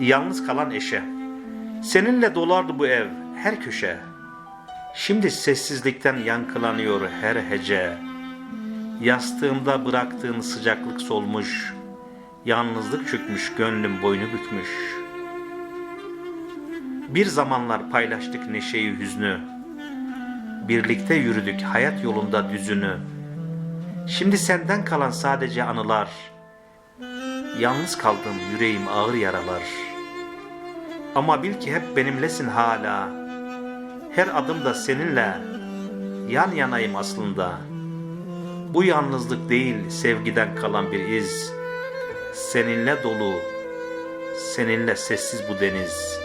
Yalnız kalan eşe. Seninle dolardı bu ev her köşe. Şimdi sessizlikten yankılanıyor her hece. Yastığımda bıraktığın sıcaklık solmuş. Yalnızlık çökmüş, gönlüm boynu bükmüş. Bir zamanlar paylaştık neşeyi hüznü. Birlikte yürüdük hayat yolunda düzünü. Şimdi senden kalan sadece anılar. Yalnız kaldım yüreğim ağır yaralar. Ama bil ki hep benimlesin hala. Her adımda seninle yan yanayım aslında. Bu yalnızlık değil sevgiden kalan bir iz. Seninle dolu, seninle sessiz bu deniz.